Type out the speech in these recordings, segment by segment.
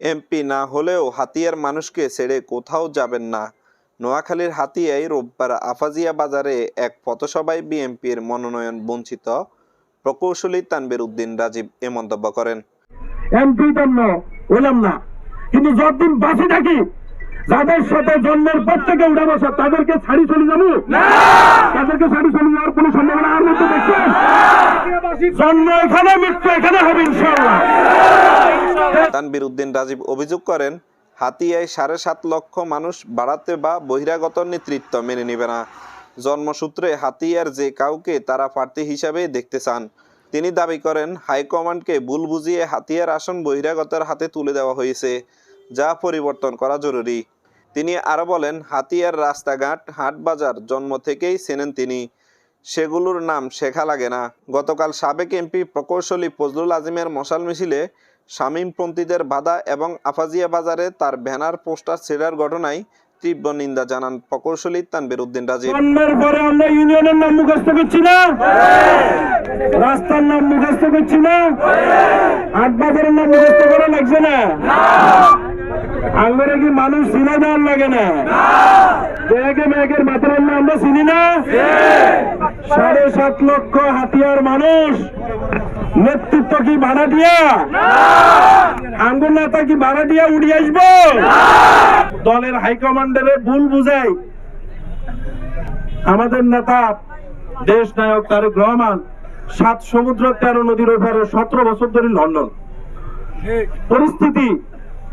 MP না হলেও হাতিয়ার মানুষকে ছেড়ে কোথাও যাবেন না। নোয়াখালীর হাতিয়ায় রোববার আফাজিয়া বাজারে এক পথসভায় বিএনপির মনোনয়ন বঞ্চিত। প্রকৌশলী তানবির উদ্দিন রাজীব এ মন্তব্য করেন। এমপি জন্য হইলাম না। কিন্তু যতদিন বাঁচে থাকি যাদের সাথে জন্মের পর থেকে উঠে বসা তাদেরকে ছাড়ি চলে যাব? তাদেরকে ছাড়ি চলে যাওয়ার কোনো সম্ভাবনা আর মধ্যে দেখছেন জন্ম এখানে মৃত্যু এখানে হবে ইনশাল্লাহ তানবির উদ্দিন রাজীব অভিযোগ করেন হাতিয়ায় সাড়ে সাত লক্ষ মানুষ বাড়াতে বা বহিরাগত নেতৃত্ব মেনে নেবে না। জন্মসূত্রে হাতিয়ার যে কাউকে তারা প্রার্থী হিসাবে দেখতে চান। তিনি দাবি করেন হাইকমান্ডকে ভুল বুঝিয়ে হাতিয়ার আসন বহিরাগতের হাতে তুলে দেওয়া হয়েছে যা পরিবর্তন করা জরুরি। তিনি আরও বলেন, হাতিয়ার রাস্তাঘাট, হাট বাজার জন্ম থেকেই চেনেন তিনি। সেগুলোর নাম শেখা লাগে না। গতকাল সাবেক এমপি প্রকৌশলী ফজলুল আজিমের মশাল মিছিলে শামীমপন্থীদের বাধা এবং আফাজিয়া বাজারে তার ব্যানার, পোস্টার ছেড়ার ঘটনায় তীব্র নিন্দা জানান প্রকৌশলী তানবির উদ্দিন জন্মের পরে আমরা ইউনিয়নের নাম মুখস্থ করছি না? রাস্তার নাম মুখস্থ করছি না? নাম মুখস্থ করা লাগছে না? আমরা কি মানুষ চিনা দেওয়ার লাগে না? ব্যাগে ব্যাগের মাথার আমরা চিনি না? সাড়ে সাত লক্ষ হাতিয়ার মানুষ। নেতৃত্ব কি ভাড়া দিয়া আঙ্গুর নেতা কি ভাড়া দিয়া উড়িয়ে আসব? দলের হাইকমান্ডারের ভুল বুঝাই। আমাদের নেতা দেশ নায়ক তারেক রহমান সাত সমুদ্র তেরো নদীর ওপারে সতেরো বছর ধরে লন্ডন। পরিস্থিতি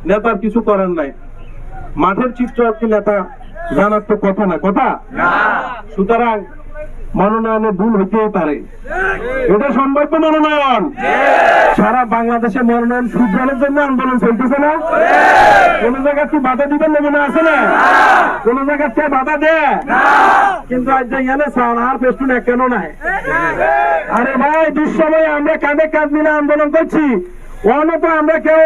নেতার কিছু করার নাই। মাঠের চিত্র কি নেতা জানার তো কথা না। কথা? সুতরাং মনোনয়নে ভুল হইতেই পারে। এটা সম্ভাব্য মনোনয়ন? সারা বাংলাদেশে মনোনয়ন শুধরানোর জন্য আন্দোলন চলতেছে না? কোন জায়গা কি বাধা দিবেন না মনে আছে না? কোন জায়গা কে বাধা দেয়? কিন্তু আজ যে এনে চান আর পেস্টুন কেন নাই? আরে ভাই দুঃসময় আমরা কাঁধে কাঁধ মিলে আন্দোলন করছি। অনত আমরা কেউ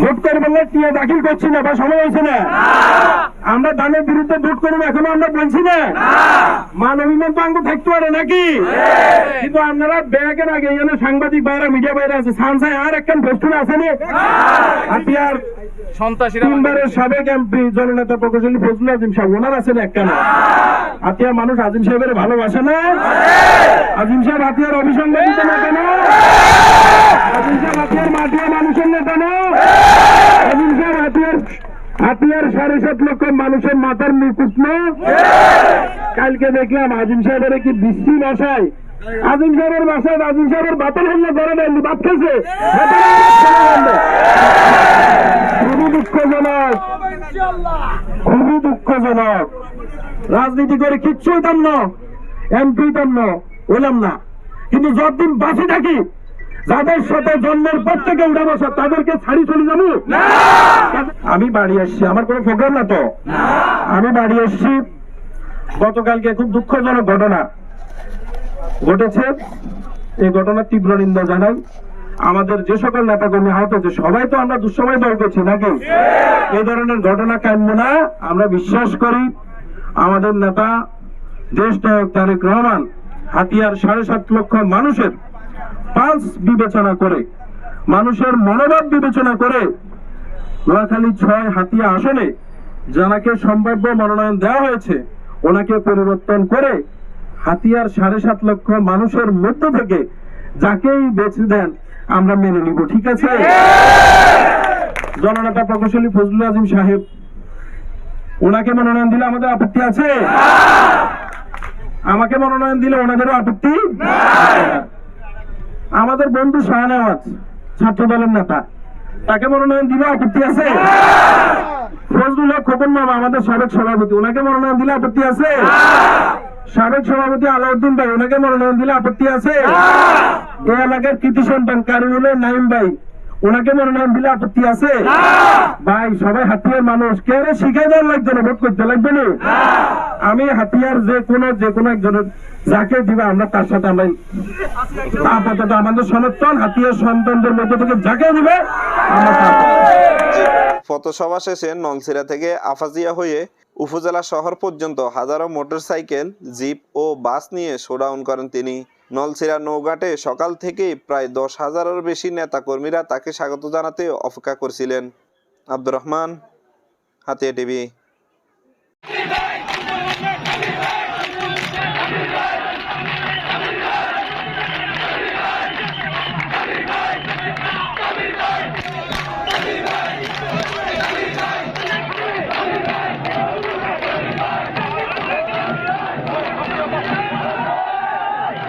ভোট করবেন না টিয়া দাখিল করছি না বা সময় হয়েছে না? আমরা দানের বিরুদ্ধে ভোট করব এখনও আমরা বলছি না। মানবিমান তো আঙ্গ থাকতে পারে নাকি? কিন্তু আপনারা ব্যাগের আগে এখানে সাংবাদিক বাইরে মিডিয়া বাইরে আছে। সানসাই আর একখান ফেস্টুন আছে না? হাতিয়ার সন্ত্রাসীরা তিনবারের সাবেক এমপি জননেতা প্রকৌশলী ফজলুল আজিম সাহেব ওনার আছেন একখানে? হাতিয়ার মানুষ আজিম সাহেবের ভালোবাসে না? আজিম সাহেব হাতিয়ার অভিসংবাদিত না কেন? হাতিয়ার সাড়ে সাত লক্ষ মানুষের মাথার মুকুট না কালকে দেখলাম আজিম সাহেবের কি বৃষ্টি বাসায় আজিম সাহেবের বাসায় আজিম সাহেবের বাতল হামলা করে দেয়নি বাদ খেয়েছে খুবই দুঃখজনক খুবই দুঃখজনক রাজনীতি করে কিচ্ছু হইতাম না, এমপি হইতাম না হইলাম না। কিন্তু যতদিন বাঁচে থাকি যাদের সাথে জন্মের পর থেকে উঠে বসা তাদেরকে ছাড়ি চলে যাব? আমি বাড়ি আসছি আমার কোনো প্রোগ্রাম না তো। আমি বাড়ি আসছি গতকালকে খুব দুঃখজনক ঘটনা ঘটেছে। এই ঘটনার তীব্র নিন্দা জানাই। আমাদের যে সকল নেতা নেতাকর্মী আহত হয়েছে সবাই তো আমরা দুঃসময় দল করছি নাকি? এই ধরনের ঘটনা কাম্য না। আমরা বিশ্বাস করি আমাদের নেতা দেশ নায়ক তারেক রহমান হাতিয়ার সাড়ে সাত লক্ষ মানুষের পাঁচ বিবেচনা করে মানুষের মনোভাব বিবেচনা করে নোয়াখালী ছয় হাতিয়া আসনে যাকে সম্ভাব্য মনোনয়ন দেওয়া হয়েছে ওনাকে পরিবর্তন করে হাতিয়ার সাড়ে সাত লক্ষ মানুষের মধ্য থেকে যাকেই বেছে দেন আমরা মেনে নিব ঠিক আছে? জননেতা প্রকৌশলী ফজলুল আজিম সাহেব ওনাকে মনোনয়ন দিলে আমাদের আপত্তি আছে? আমাকে মনোনয়ন দিলে ওনাদেরও আপত্তি? আমাদের বন্ধু শাহনওয়াজ ছাত্র দলের নেতা। তাকে মনোনয়ন দিলে আপত্তি আছে? ফজলুল হক খোকন মামা আমাদের সাবেক সভাপতি ওনাকে মনোনয়ন দিলে আপত্তি আছে? সাবেক সভাপতি আলাউদ্দিন ভাই ওনাকে মনোনয়ন দিলে আপত্তি আছে? এই এলাকার কৃতি সন্তান কারিউলের নাইম ভাই ওনাকে মনোনয়ন দিলে আপত্তি আছে? ভাই সবাই হাতিয়ার মানুষ। কে রে শিখাই দেওয়ার লাগবে না? ভোট করতে লাগবে না? আমি হাতিয়ার যে কোনো যে কোনো একজনের যাকে দিবে আমরা তার সাথে আমরা আপাতত আমাদের সমর্থন, হাতিয়ার সন্তানদের মধ্যে থেকে যাকে দিবে তার শেষে নলছিরা থেকে আফাজিয়া হয়ে উপজেলা শহর পর্যন্ত হাজারো মোটরসাইকেল, জিপ ও বাস নিয়ে শোডাউন করেন তিনি। নলছিরা নৌঘাটে সকাল থেকেই প্রায় দশ হাজারের বেশি নেতাকর্মীরা তাকে স্বাগত জানাতে অপেক্ষা করছিলেন। আব্দুর রহমান, হাতিয়া টিভি।